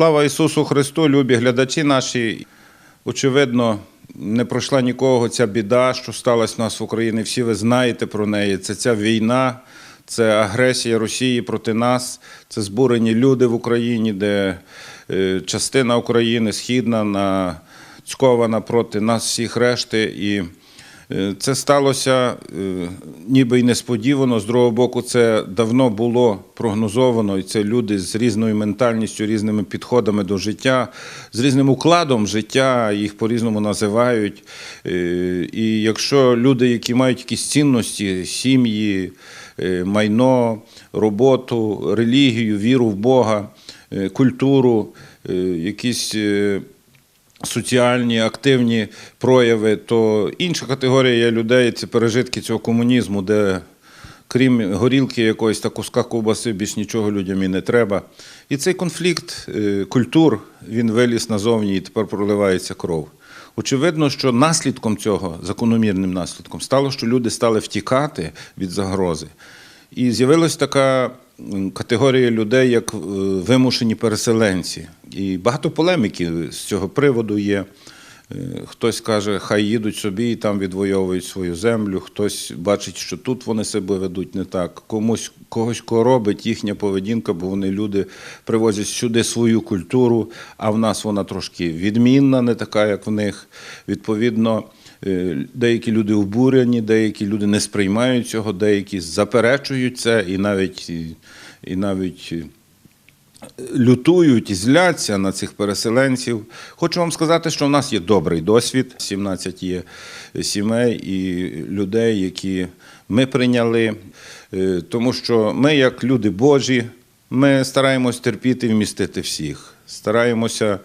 Слава Ісусу Христу, любі глядачі наші. Очевидно, не пройшла нікого ця біда, що сталася в нас в Україні. Всі ви знаєте про неї. Це ця війна, це агресія Росії проти нас, це збурені люди в Україні, де е, частина України східна нацькована проти нас всіх решти. І Це сталося е, ніби й несподівано. З другого боку, це давно було прогнозовано, і це люди з різною ментальністю, різними підходами до життя, з різним укладом життя, їх по-різному називають. Е, І якщо люди, які мають якісь цінності, сім'ї, е, майно, роботу, релігію, віру в Бога, е, культуру, е, якісь. Соціальні активні прояви, то інша категорія є людей це пережитки цього комунізму, де крім горілки якоїсь та куска ковбаси, більш нічого людям і не треба. І цей конфлікт е, культур він виліз назовні і тепер проливається кров. Очевидно, що наслідком цього, закономірним наслідком, стало, що люди стали втікати від загрози. І з'явилась така м, категорія людей, як е, вимушені переселенці. І багато полеміки з цього приводу є. Е, Хтось каже, хай їдуть собі і там відвоюють свою землю. Хтось бачить, що тут вони себе ведуть не так. Комусь когось коробить їхня поведінка, бо вони люди привозять сюди свою культуру, а в нас вона трошки відмінна, не така, як в них. Відповідно, деякі люди обурені, деякі люди не сприймають цього, деякі заперечують це і навіть, і, навіть лютують і зляться на цих переселенців. Хочу вам сказати, що в нас є добрий досвід. 17 є сімей і людей, які ми прийняли, Е, тому що ми, як люди Божі, ми стараємось терпіти і вмістити всіх. Стараємося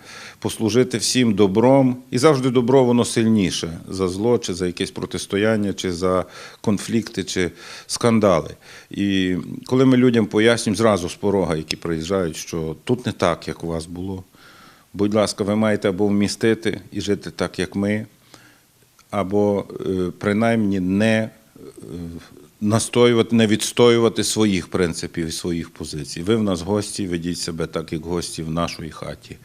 послужити всім добром, і завжди добро воно сильніше за зло, чи за якесь протистояння, чи за конфлікти, чи скандали. І коли ми людям пояснюємо зразу з порога, які приїжджають, що тут не так, як у вас було. Будь ласка, ви маєте або вмістити і жити так, як ми, або е, принаймні не е, настоювати, не відстоювати своїх принципів і своїх позицій. Ви в нас гості, ведіть себе так, як гості в нашій хаті.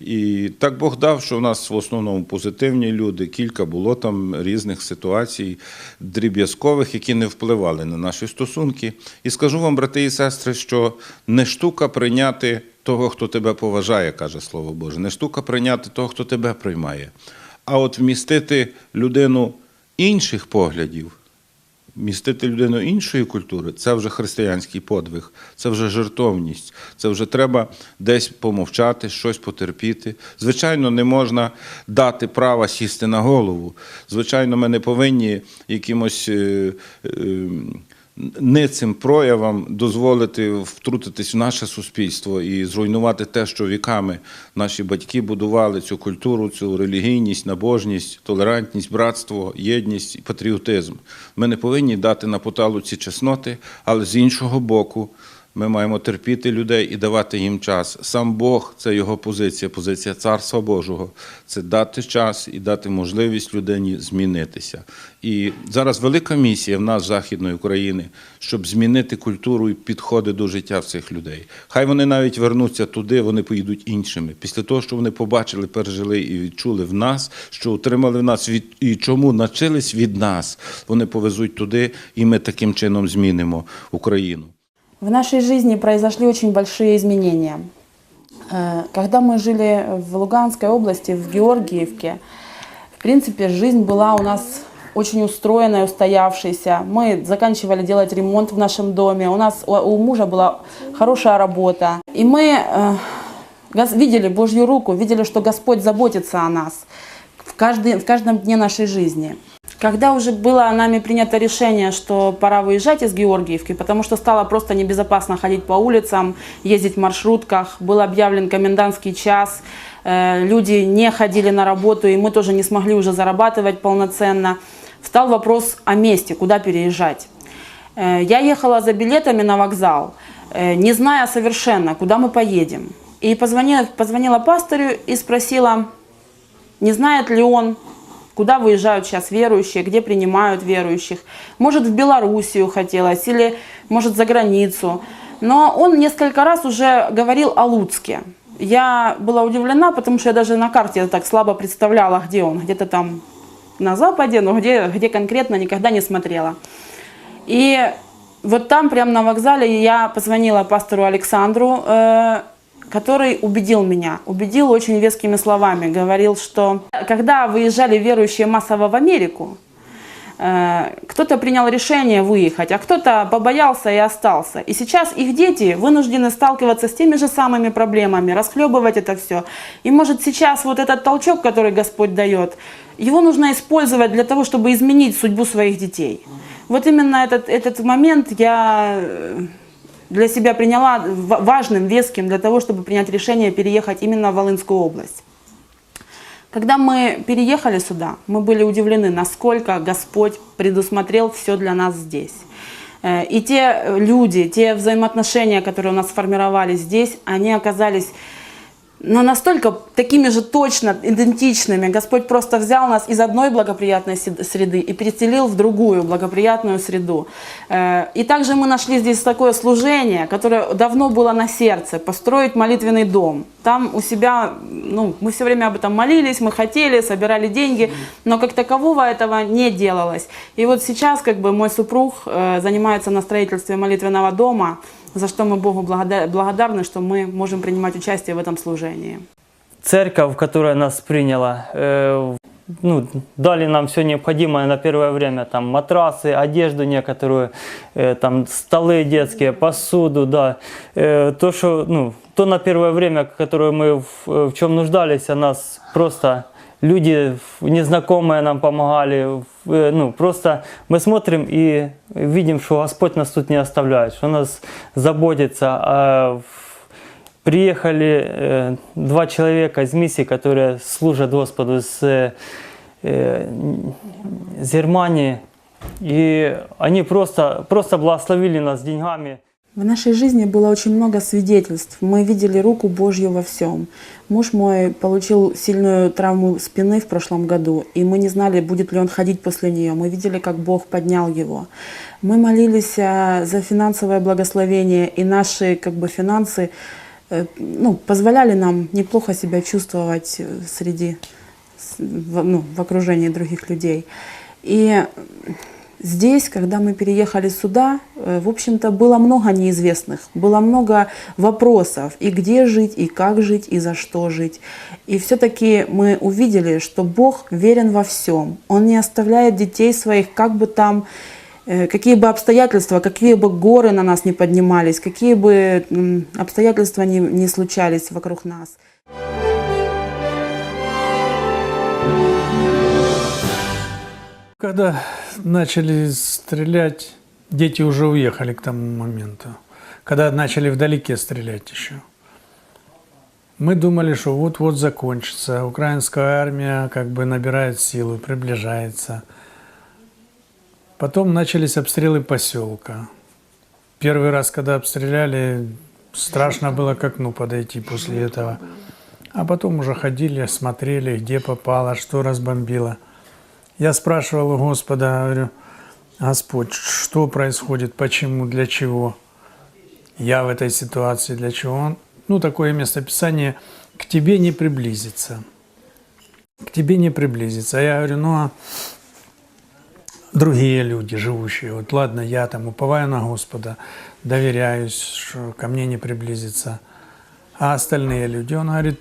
І так Бог дав, що в нас в основному позитивні люди, кілька було там різних ситуацій, дріб'язкових, які не впливали на наші стосунки. І скажу вам, брати і сестри, що не штука прийняти того, хто тебе поважає, каже Слово Боже, не штука прийняти того, хто тебе приймає, а от вмістити людину інших поглядів. Містити людину іншої культури це вже християнський подвиг, це вже жертовність, це вже треба десь помовчати, щось потерпіти. Звичайно, не можна дати права сісти на голову. Звичайно, ми не повинні якимось е, е, ницим проявам дозволити втрутитись в наше суспільство і зруйнувати те, що віками наші батьки будували цю культуру, цю релігійність, набожність, толерантність, братство, єдність і патріотизм. Ми не повинні дати на поталу ці чесноти, але з іншого боку. Ми маємо терпіти людей і давати їм час. Сам Бог це його позиція, позиція Царства Божого. Це дати час і дати можливість людині змінитися. І зараз велика місія в нас, Західної України, щоб змінити культуру і підходи до життя цих людей. Хай вони навіть вернуться туди, вони поїдуть іншими. Після того, що вони побачили, пережили і відчули в нас, що отримали в нас від і чому навчились від нас, вони повезуть туди, і ми таким чином змінимо Україну. В нашей жизни произошли очень большие изменения. Э, Когда мы жили в Луганской области, в Георгиевке, в принципе, жизнь была у нас очень устроенная, устоявшаяся. Мы заканчивали делать ремонт в нашем доме, у нас у, мужа была хорошая работа. И мы э, видели Божью руку, видели, что Господь заботится о нас в, каждый, в каждом дне нашей жизни. Когда уже было нами принято решение, что пора выезжать из Георгиевки, потому что стало просто небезопасно ходить по улицам, ездить в маршрутках, был объявлен комендантский час, э, люди не ходили на работу, и мы тоже не смогли уже зарабатывать полноценно, встал вопрос о месте, куда переезжать. Э, Я ехала за билетами на вокзал, э, не зная совершенно, куда мы поедем. И позвонила, позвонила пастору и спросила, не знает ли он, куда выезжают сейчас верующие, где принимают верующих. Может, в Белоруссию хотелось или, может, за границу. Но он несколько раз уже говорил о Луцке. я была удивлена, потому что я даже на карте так слабо представляла, где он. Где-то там на западе, но где, где конкретно никогда не смотрела. И вот там, прямо на вокзале, я позвонила пастору Александру, э, который убедил меня, убедил очень вескими словами, говорил, что когда выезжали верующие массово в Америку, Э, Кто-то принял решение выехать, а кто-то побоялся и остался. И сейчас их дети вынуждены сталкиваться с теми же самыми проблемами, расхлебывать это все. И может сейчас вот этот толчок, который Господь дает, его нужно использовать для того, чтобы изменить судьбу своих детей. Вот именно этот, этот момент я э, для себя приняла ва- важным, веским, для того, чтобы принять решение переехать именно в Волынскую область. Когда мы переехали сюда, мы были удивлены, насколько Господь предусмотрел все для нас здесь. Э, И те люди, те взаимоотношения, которые у нас сформировались здесь, они оказались но настолько такими же точно идентичными. Господь просто взял нас из одной благоприятной среды и переселил в другую благоприятную среду. Э, И также мы нашли здесь такое служение, которое давно было на сердце, построить молитвенный дом. Там у себя, ну, мы все время об этом молились, мы хотели, собирали деньги, но как такового этого не делалось. И вот сейчас как бы мой супруг э, занимается на строительстве молитвенного дома, за что мы Богу благодар- благодарны, что мы можем принимать участие в этом служении. церковь, которая нас приняла, э, ну, дали нам все необходимое на первое время, там матрасы, одежду некоторую, э, там столы детские, посуду, да. Э, то, что, ну, то на первое время, которое мы в, в чем нуждались, а нас просто люди незнакомые нам помогали, э, ну, просто мы смотрим и видим, что Господь нас тут не оставляет, что нас заботится, а приехали э, два человека из миссии, которые служат Господу с, э, с Германии. И они просто, просто благословили нас деньгами. В нашей жизни было очень много свидетельств. Мы видели руку Божью во всем. Муж мой получил сильную травму спины в прошлом году, и мы не знали, будет ли он ходить после нее. Мы видели, как Бог поднял его. Мы молились а, за финансовое благословение, и наши как бы, финансы э, ну, позволяли нам неплохо себя чувствовать э, среди, ну, в окружении других людей. И Здесь, когда мы переехали сюда, э, в общем-то, было много неизвестных, было много вопросов, и где жить, и как жить, и за что жить. И все-таки мы увидели, что Бог верен во всем. Он не оставляет детей своих, как бы там, э, какие бы обстоятельства, какие бы горы на нас не поднимались, какие бы обстоятельства не, не случались вокруг нас. Когда начали стрелять, дети уже уехали к тому моменту. Когда начали вдалеке стрелять еще. Мы думали, что вот-вот закончится. Украинская армия как бы набирает силу, приближается. Потом начались обстрелы поселка. Первый раз, когда обстреляли, страшно было к окну подойти после этого. А потом уже ходили, смотрели, где попало, что разбомбило. Я спрашивал у Господа, говорю, Господь, что происходит, почему, для чего? Я в этой ситуации, для чего? Он, ну, такое местописание, к тебе не приблизится. К тебе не приблизится. А я говорю, ну, а другие люди, живущие, вот ладно, я там уповаю на Господа, доверяюсь, что ко мне не приблизится. А остальные люди, он говорит,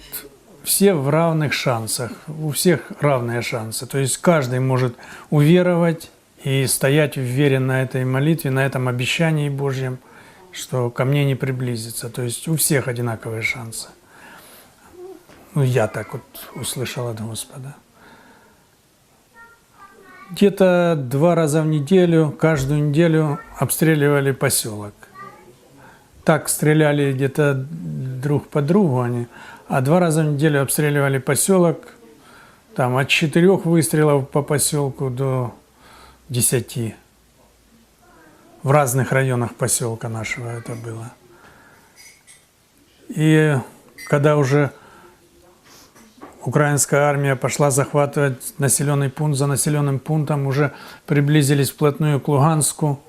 все в равных шансах, у всех равные шансы. То есть каждый может уверовать и стоять в вере на этой молитве, на этом обещании Божьем, что ко мне не приблизится. То есть у всех одинаковые шансы. Ну, я так вот услышал от Господа. Где-то два раза в неделю, каждую неделю обстреливали поселок. Так стреляли где-то друг по другу они, а два раза в неделю обстреливали поселок. Там от четырех выстрелов по поселку до десяти. В разных районах поселка нашего это было. И когда уже украинская армия пошла захватывать населенный пункт за населенным пунктом, уже приблизились вплотную к Луганску.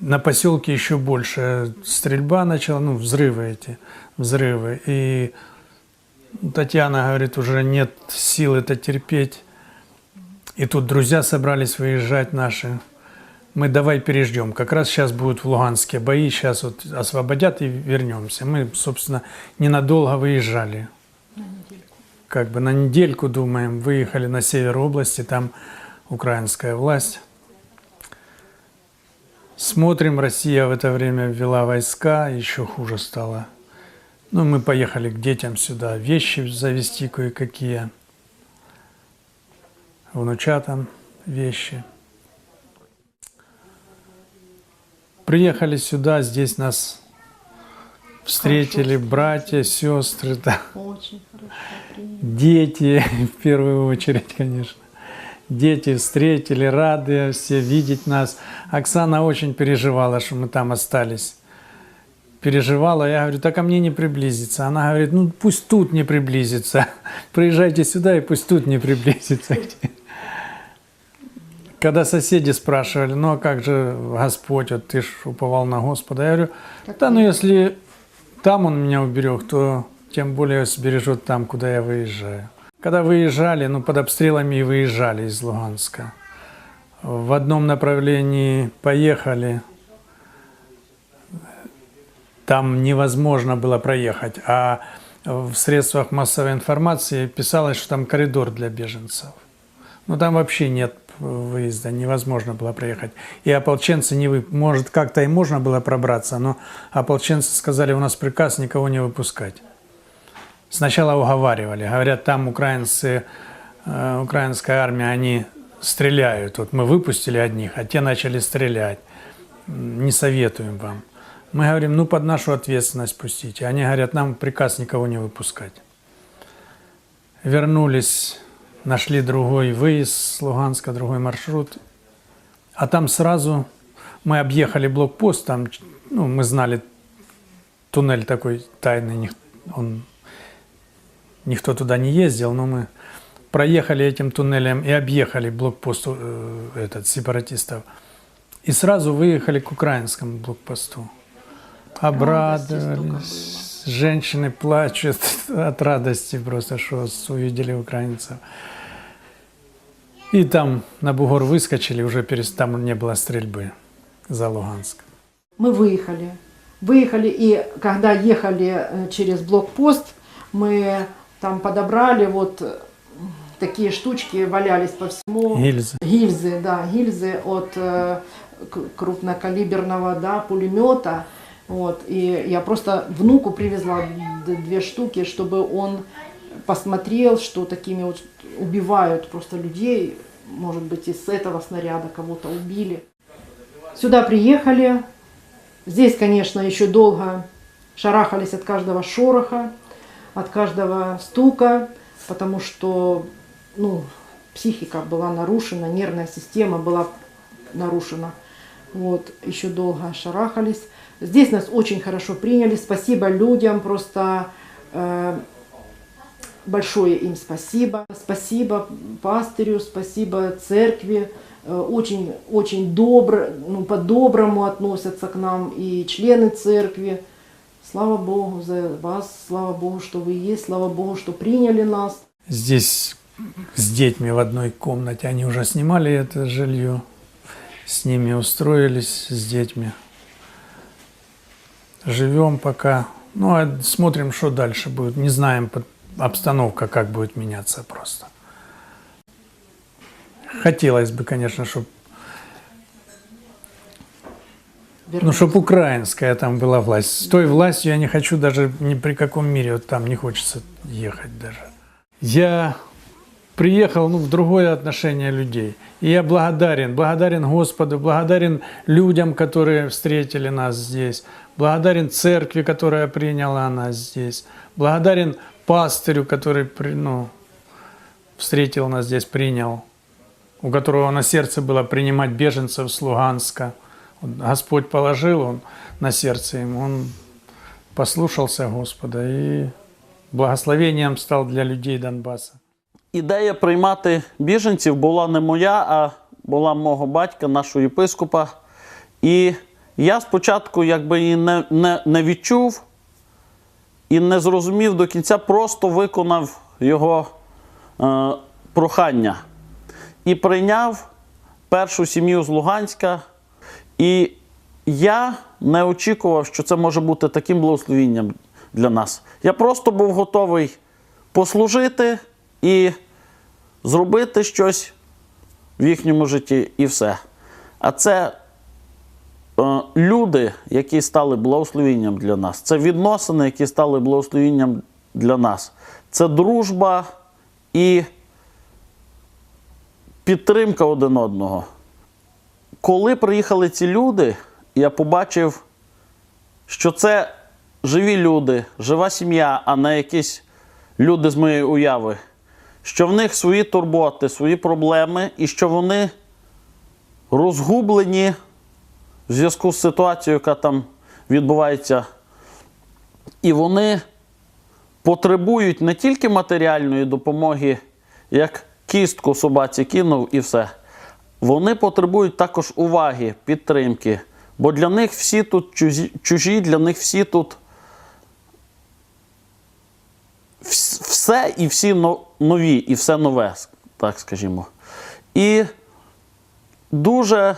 На поселке еще больше стрельба начала, ну, взрывы эти, взрывы. И Татьяна говорит, уже нет сил это терпеть. И тут друзья собрались выезжать наши. Мы давай переждем. Как раз сейчас будут в Луганске бои, сейчас вот освободят и вернемся. Мы, собственно, ненадолго выезжали. Как бы на недельку, думаем, выехали на север области, там украинская власть. Смотрим, Россия в это время ввела войска, еще хуже стало. Ну, мы поехали к детям сюда, вещи завести кое-какие, внучатам вещи. Приехали сюда, здесь нас встретили братья, сестры, да, Очень хорошо дети в первую очередь, конечно. Дети встретили, рады все видеть нас. Оксана очень переживала, что мы там остались. Переживала, я говорю, так ко мне не приблизится. Она говорит, ну пусть тут не приблизится. Приезжайте сюда и пусть тут не приблизится. Когда соседи спрашивали, ну а как же Господь, вот ты ж уповал на Господа. Я говорю, да ну если там Он меня уберег, то тем более сбережет там, куда я выезжаю. Когда выезжали, ну под обстрелами и выезжали из Луганска. В одном направлении поехали, там невозможно было проехать, а в средствах массовой информации писалось, что там коридор для беженцев. Ну там вообще нет выезда, невозможно было проехать. И ополченцы не вы... Может, как-то и можно было пробраться, но ополченцы сказали, у нас приказ никого не выпускать. Сначала уговаривали, говорят, там украинцы, э, украинская армия, они стреляют. Вот мы выпустили одних, а те начали стрелять. Не советуем вам. Мы говорим, ну под нашу ответственность пустите. Они говорят, нам приказ никого не выпускать. Вернулись, нашли другой выезд с Луганска, другой маршрут. А там сразу мы объехали блокпост, там, ну, мы знали, туннель такой тайный, он, никто туда не ездил, но мы проехали этим туннелем и объехали блокпост э, этот, сепаратистов. И сразу выехали к украинскому блокпосту. Обрадовались. Женщины плачут от радости просто, что увидели украинцев. И там на бугор выскочили, уже перес... там не было стрельбы за Луганск. Мы выехали. Выехали, и когда ехали э, через блокпост, мы там подобрали вот э, такие штучки, валялись по всему. Гильзы. Гильзы, да, гильзы от э, крупнокалиберного да, пулемета. Вот, и я просто внуку привезла две штуки, чтобы он посмотрел, что такими вот убивают просто людей. Может быть, из этого снаряда кого-то убили. Сюда приехали. Здесь, конечно, еще долго шарахались от каждого шороха, от каждого стука, потому что ну, психика была нарушена, нервная система была нарушена. Вот, еще долго шарахались. Здесь нас очень хорошо приняли. Спасибо людям, просто э, большое им спасибо. Спасибо пастырю, спасибо церкви. Э, Очень, очень добро, ну, по-доброму относятся к нам и члены церкви. Слава Богу за вас, слава Богу, что вы есть, слава Богу, что приняли нас. Здесь с детьми в одной комнате. Они уже снимали это жилье. С ними устроились, с детьми. Живем пока. Ну, а смотрим, что дальше будет. Не знаем, обстановка как будет меняться просто. Хотелось бы, конечно, чтобы Ну, чтобы украинская там была власть. С той властью я не хочу даже ни при каком мире, вот там не хочется ехать даже. Я приехал ну, в другое отношение людей. И я благодарен, благодарен Господу, благодарен людям, которые встретили нас здесь, благодарен церкви, которая приняла нас здесь, благодарен пастырю, который при- ну, встретил нас здесь, принял, у которого на сердце было принимать беженцев с Луганска. Вот Господь положил он на сердце ему, он послушался Господа и благословением стал для людей Донбасса. Ідея приймати біженців була не моя, а була мого батька, нашого єпископа. І я спочатку якби і не, не, не відчув і не зрозумів до кінця, просто виконав його е, прохання і прийняв першу сім'ю з Луганська. І я не очікував, що це може бути таким благословінням для нас. Я просто був готовий послужити і зробити щось в їхньому житті, і все. А це люди, які стали благословінням для нас. Це відносини, які стали благословінням для нас. Це дружба і підтримка один одного. Коли приїхали ці люди, я побачив, що це живі люди, жива сім'я, а не якісь люди з моєї уяви. Що в них свої турботи, свої проблеми, і що вони розгублені в зв'язку з ситуацією, яка там відбувається. І вони потребують не тільки матеріальної допомоги, як кістку собаці кинув і все. Вони потребують також уваги, підтримки. Бо для них всі тут чужі, чужі для них всі тут все і всі нові, і все нове, так скажімо. І дуже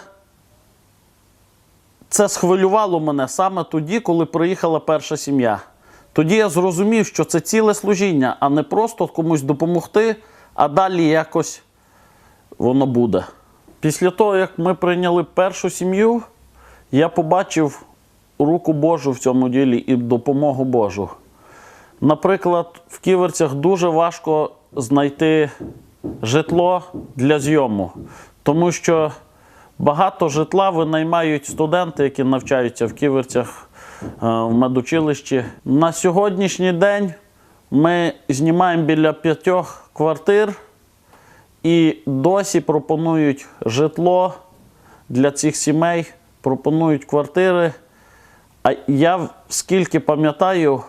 це схвилювало мене саме тоді, коли приїхала перша сім'я. Тоді я зрозумів, що це ціле служіння, а не просто комусь допомогти, а далі якось воно буде. Після того, як ми прийняли першу сім'ю, я побачив руку Божу в цьому ділі і допомогу Божу. Наприклад, в ківерцях дуже важко знайти житло для зйому, тому що багато житла винаймають студенти, які навчаються в ківерцях е, в медучилищі. На сьогоднішній день ми знімаємо біля п'ятьох квартир і досі пропонують житло для цих сімей, пропонують квартири. А я скільки пам'ятаю,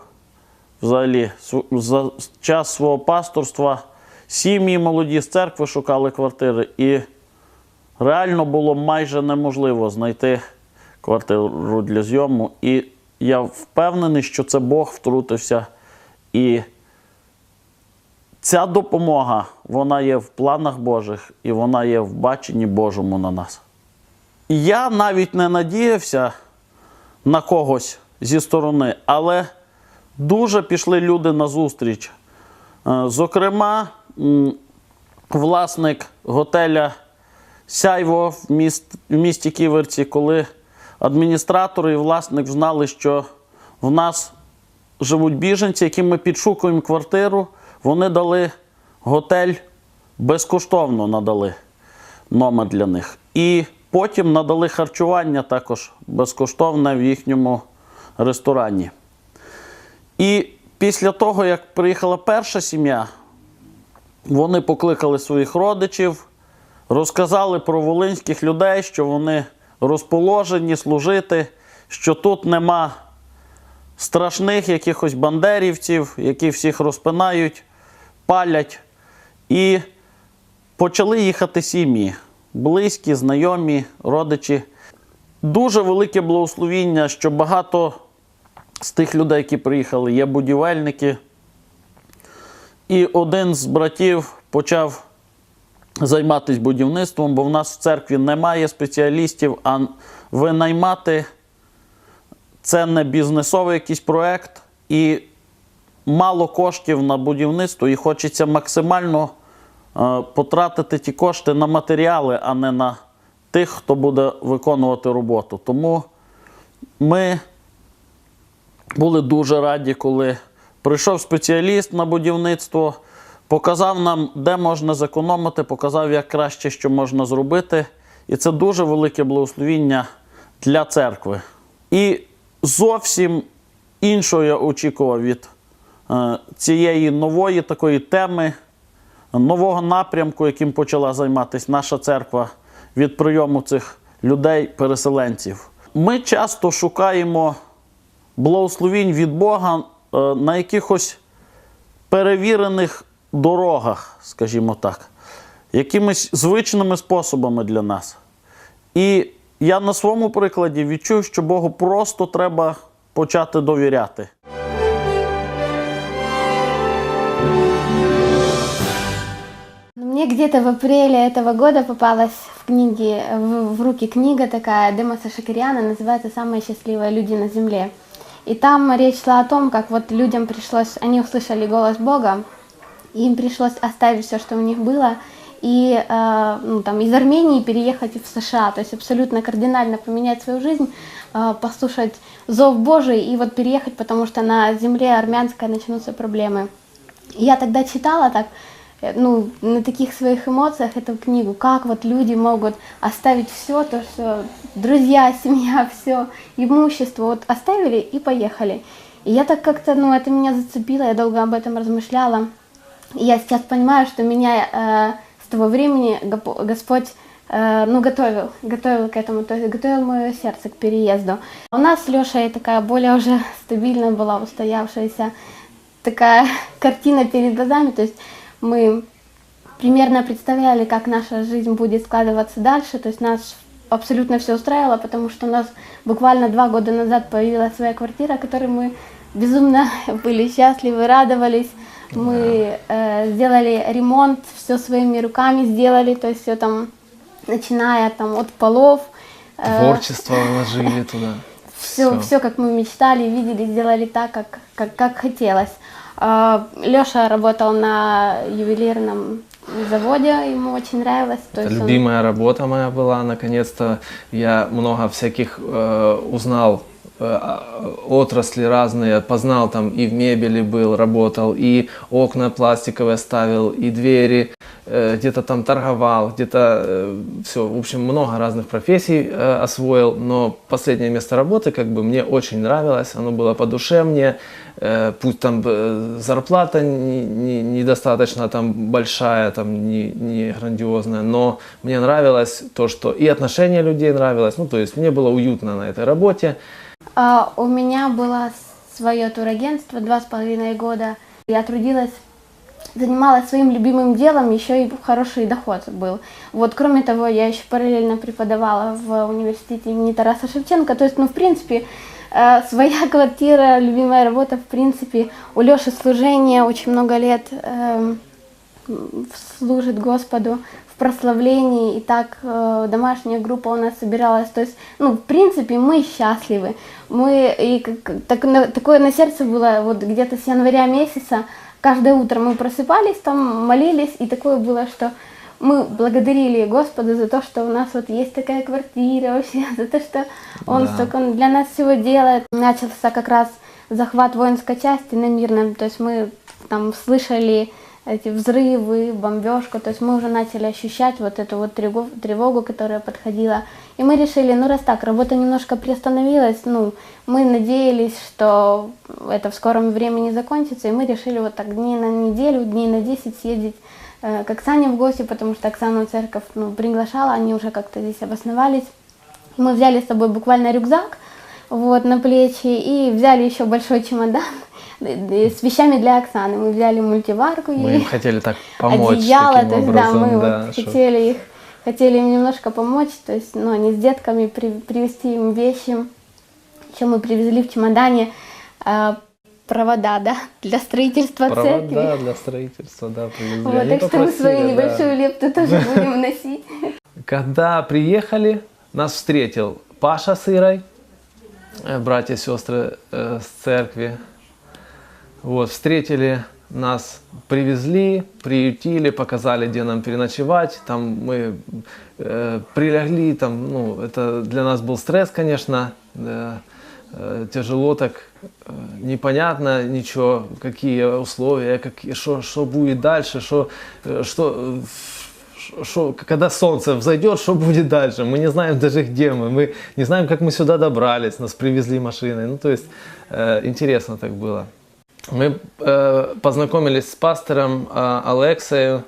взагалі, за час свого пасторства сім'ї молоді з церкви шукали квартири, і реально було майже неможливо знайти квартиру для зйому. І я впевнений, що це Бог втрутився. І ця допомога, вона є в планах Божих і вона є в баченні Божому на нас. Я навіть не надіявся на когось зі сторони, але дуже пішли люди на зустріч. Е, Зокрема, власник готеля Сяйво в, міст, в місті Ківерці, коли адміністратори і власник знали, що в нас живуть біженці, яким ми підшукуємо квартиру, вони дали готель безкоштовно надали номер для них. І потім надали харчування також безкоштовне в їхньому ресторані. І після того, як приїхала перша сім'я, вони покликали своїх родичів, розказали про волинських людей, що вони розположені служити, що тут нема страшних якихось бандерівців, які всіх розпинають, палять. І почали їхати сім'ї, близькі, знайомі, родичі. Дуже велике благословіння, що багато з тих людей, які приїхали, є будівельники. І один з братів почав займатися будівництвом, бо в нас в церкві немає спеціалістів, а винаймати це не бізнесовий якийсь проект і мало коштів на будівництво, і хочеться максимально е, потратити ті кошти на матеріали, а не на тих, хто буде виконувати роботу. Тому ми були дуже раді, коли прийшов спеціаліст на будівництво, показав нам, де можна зекономити, показав, як краще, що можна зробити. І це дуже велике благословіння для церкви. І зовсім іншого я очікував від е, цієї нової такої теми, нового напрямку, яким почала займатися наша церква від прийому цих людей-переселенців. Ми часто шукаємо благословінь від Бога е, на якихось перевірених дорогах, скажімо так, якимись звичними способами для нас. І Я на своєму прикладі відчув, що Богу просто треба почати довіряти. Мне где-то в апреле этого года попалась в книге, в, в руки книга такая Демоса Шакирьяна, называется «Самые счастливые люди на земле». И там речь шла о том, как вот людям пришлось, они услышали голос Бога, и им пришлось оставить все, что у них было, и э, ну, там, из Армении переехать в США, то есть абсолютно кардинально поменять свою жизнь, э, послушать зов Божий и вот переехать, потому что на земле армянской начнутся проблемы. Я тогда читала так, э, ну, на таких своих эмоциях эту книгу, как вот люди могут оставить все, то, что друзья, семья, все, имущество, вот оставили и поехали. И я так как-то, ну, это меня зацепило, я долго об этом размышляла. И я сейчас понимаю, что меня э, с того времени Господь э, ну, готовил, готовил к этому, то есть готовил мое сердце к переезду. У нас с Лешей такая более уже стабильная была, устоявшаяся такая картина перед глазами, то есть мы примерно представляли, как наша жизнь будет складываться дальше, то есть нас абсолютно все устраивало, потому что у нас буквально два года назад появилась своя квартира, которой мы безумно были счастливы, радовались. Мы э, сделали ремонт, все своими руками сделали, то есть все там, начиная там от полов. э, Творчество вложили туда. все, все, как мы мечтали, видели, сделали так, как, как, как хотелось. Леша работал на ювелирном заводе, ему очень нравилось. То Это есть он- любимая работа моя была. Наконец-то я много всяких э, узнал э, а, отрасли разные, познал там и в мебели был, работал, и окна пластиковые ставил, и двери, э, где-то там торговал, где-то все, в общем, много разных профессий э, освоил, но последнее место работы как бы мне очень нравилось, оно было по душе мне, Э, пусть там э, зарплата не- не- недостаточно там большая, там не, не грандиозная, но мне нравилось то, что и отношение людей нравилось, ну то есть мне было уютно на этой работе. А, у меня было свое турагентство два с половиной года. Я трудилась, занималась своим любимым делом, еще и хороший доход был. Вот, кроме того, я еще параллельно преподавала в университете имени Тараса Шевченко. То есть, ну, в принципе, э, своя квартира, любимая работа, в принципе, у Леши служение очень много лет м, служит Господу прославлении, и так э, домашняя группа у нас собиралась. То есть, ну, в принципе, мы счастливы. Мы, и как- так, на- такое на сердце было вот где-то с января месяца. Каждое утро мы просыпались там, молились, и такое было, что мы благодарили Господа за то, что у нас вот есть такая квартира вообще, за то, что Он Да. столько для нас всего делает. Начался как раз захват воинской части на Мирном, то есть мы там слышали эти взрывы, бомбежку, то есть мы уже начали ощущать вот эту вот тревогу, тревогу, которая подходила. И мы решили, ну раз так, работа немножко приостановилась, ну, мы надеялись, что это в скором времени закончится, и мы решили вот так дней на неделю, дней на 10 съездить э, к Оксане в гости, потому что Оксану церковь ну, приглашала, они уже как-то здесь обосновались. Мы взяли с собой буквально рюкзак вот, на плечи и взяли еще большой чемодан с вещами для Оксаны. Мы взяли мультиварку Мы им хотели так помочь одеяло, то есть да, образом, мы да, вот чтоб- хотели их, хотели им немножко помочь, то есть, ну, они с детками при- привезти им вещи. Еще мы привезли в чемодане э, провода, да, для строительства церкви. Провода для строительства, да, привезли. Вот, Они так что мы свою да. небольшую лепту тоже будем носить. Когда приехали, нас встретил Паша с Ирой, э, братья и сестры э, с церкви. Вот, встретили нас, привезли, приютили, показали, где нам переночевать. Там мы э, прилегли, там, ну, это для нас был стресс, конечно, да, э, тяжело так, э, непонятно ничего, какие условия, какие, что, что будет дальше, что, э, что, э, что, когда солнце взойдет, что будет дальше. Мы не знаем даже, где мы. Мы не знаем, как мы сюда добрались. Нас привезли машиной. Ну, то есть, э, интересно так было. Мы э, познакомились с пастором э, Алексею.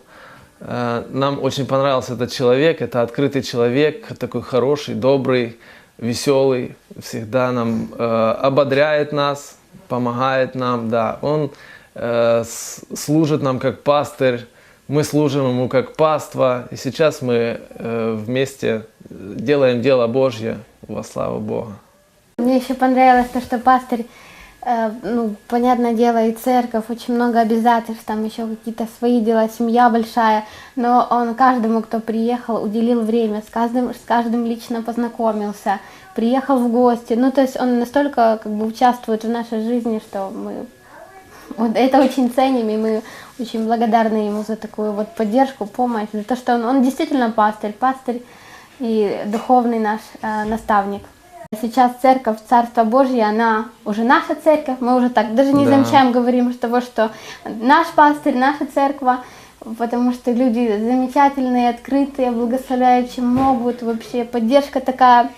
Э, нам очень понравился этот человек. Это открытый человек, такой хороший, добрый, веселый. Всегда нам э, ободряет нас, помогает нам. Да, он э, с- служит нам как пастырь. Мы служим Ему как паства, и сейчас мы э, вместе делаем дело Божье во славу Бога. Мне еще понравилось то, что пастырь, ну, понятное дело, и церковь, очень много обязательств, там еще какие-то свои дела, семья большая, но он каждому, кто приехал, уделил время, с каждым, с каждым лично познакомился, приехал в гости. Ну, то есть он настолько как бы участвует в нашей жизни, что мы вот это очень ценим, и мы очень благодарны ему за такую вот поддержку, помощь, за то, что он, он действительно пастырь, пастырь и духовный наш э, наставник. Сейчас церковь Царства Божье, она уже наша церковь, мы уже так даже не Да. замечаем, говорим того, что наш пастырь, наша церковь, потому что люди замечательные, открытые, благословляющие могут, вообще поддержка такая,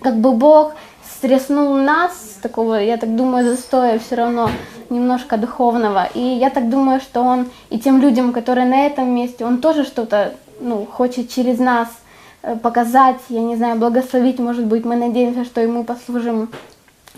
как бы Бог стряснул нас такого, я так думаю, застоя все равно немножко духовного. И я так думаю, что Он и тем людям, которые на этом месте, Он тоже что-то ну, хочет через нас показать, я не знаю, благословить, может быть, мы надеемся, что и мы послужим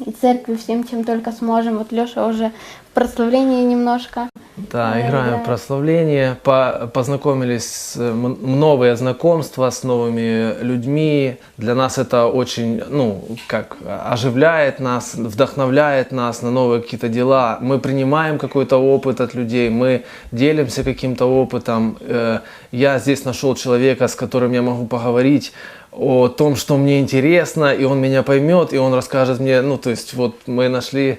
и церкви всем, чем только сможем. Вот Леша уже в прославлении немножко. Да, Да, играем в прославление, по- познакомились, новые знакомства с новыми людьми. Для нас это очень, ну, как, оживляет нас, вдохновляет нас на новые какие-то дела. Мы принимаем какой-то опыт от людей, мы делимся каким-то опытом. Э, Я здесь нашел человека, с которым я могу поговорить о том, что мне интересно, и он меня поймет, и он расскажет мне, ну, то есть вот мы нашли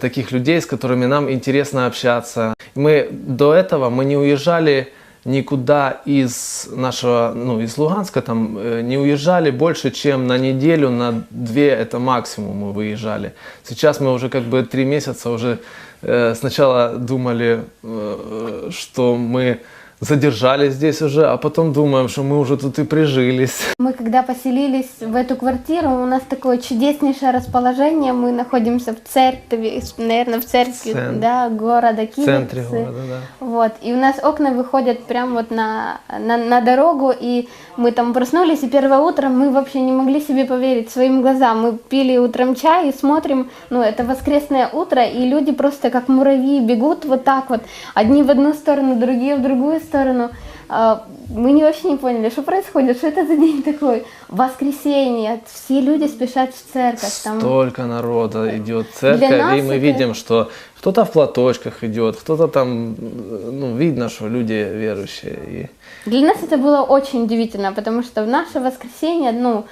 таких людей, с которыми нам интересно общаться. Мы до этого мы не уезжали никуда из нашего, ну, из Луганска, там, э, не уезжали больше, чем на неделю, на две, это максимум мы выезжали. Сейчас мы уже как бы три месяца уже э, сначала думали, э, что мы задержались здесь уже, а потом думаем, что мы уже тут и прижились. Мы когда поселились в эту квартиру, у нас такое чудеснейшее расположение. Мы находимся в церкви, наверное, в церкви Цен- да, города В центре города, да. Вот. И у нас окна выходят прямо вот на, на, на дорогу, и мы там проснулись, и первое утро мы вообще не могли себе поверить своим глазам. Мы пили утром чай и смотрим, ну, это воскресное утро, и люди просто как муравьи бегут вот так вот, одни в одну сторону, другие в другую сторону. А, Мы не вообще не поняли, что происходит, что это за день такой. Воскресенье, все люди спешат в церковь. Там Столько народа идет в церковь, и мы это- видим, что кто-то в платочках идет, кто-то там, э, ну, видно, что люди верующие. И Для нас это было очень удивительно, потому что в наше воскресенье, ну,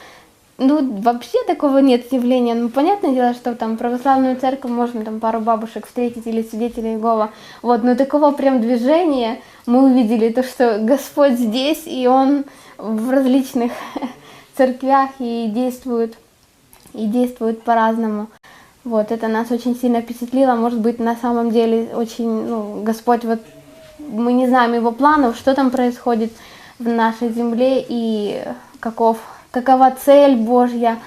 ну, вообще такого нет явления. Ну, понятное дело, что там православную церковь можно там пару бабушек встретить или свидетелей Иеговы. Вот, но такого прям движения мы увидели, то, что Господь здесь, и Он в различных церквях и действует, и действует по-разному. Вот, это нас очень сильно впечатлило. Может быть, на самом деле очень, ну, Господь вот мы не знаем его планов, что там происходит в нашей земле и каков, какова цель Божья,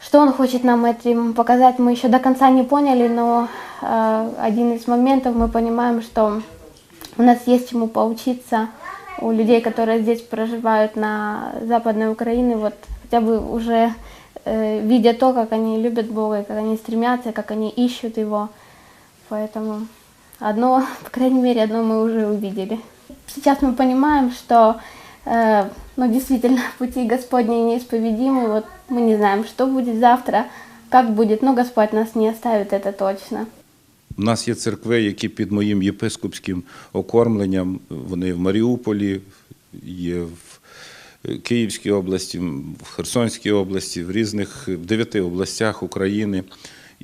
что Он хочет нам этим показать, мы еще до конца не поняли, но э, один из моментов мы понимаем, что у нас есть чему поучиться у людей, которые здесь проживают на Западной Украине, вот хотя бы уже э, видя то, как они любят Бога, как они стремятся, как они ищут Его. Поэтому одно, по крайней мере, одно мы уже увидели. Сейчас мы понимаем, что э, ну, действительно пути Господни неисповедимы. Вот мы не знаем, что будет завтра, как будет, но Господь нас не оставит, это точно. У нас є церкви, які під моїм єпископським окормленням, вони в Маріуполі, є в Київській області, в Херсонській області, в різних в дев'яти областях України.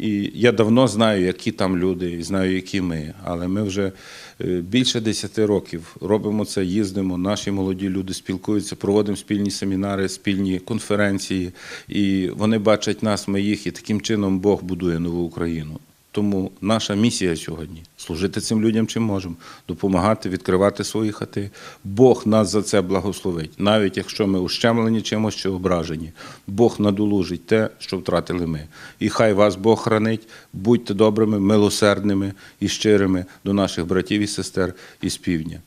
І я давно знаю, які там люди, і знаю, які ми. Але ми вже е, більше десяти років робимо це, їздимо. Наші молоді люди спілкуються, проводимо спільні семінари, спільні конференції. І вони бачать нас, ми їх, і таким чином Бог будує нову Україну. Тому наша місія сьогодні служити цим людям чим можемо, допомагати, відкривати свої хати. Бог нас за це благословить, навіть якщо ми ущемлені чимось чи ображені. Бог надолужить те, що втратили ми. І хай вас Бог хранить, будьте добрими, милосердними і щирими до наших братів і сестер із півдня.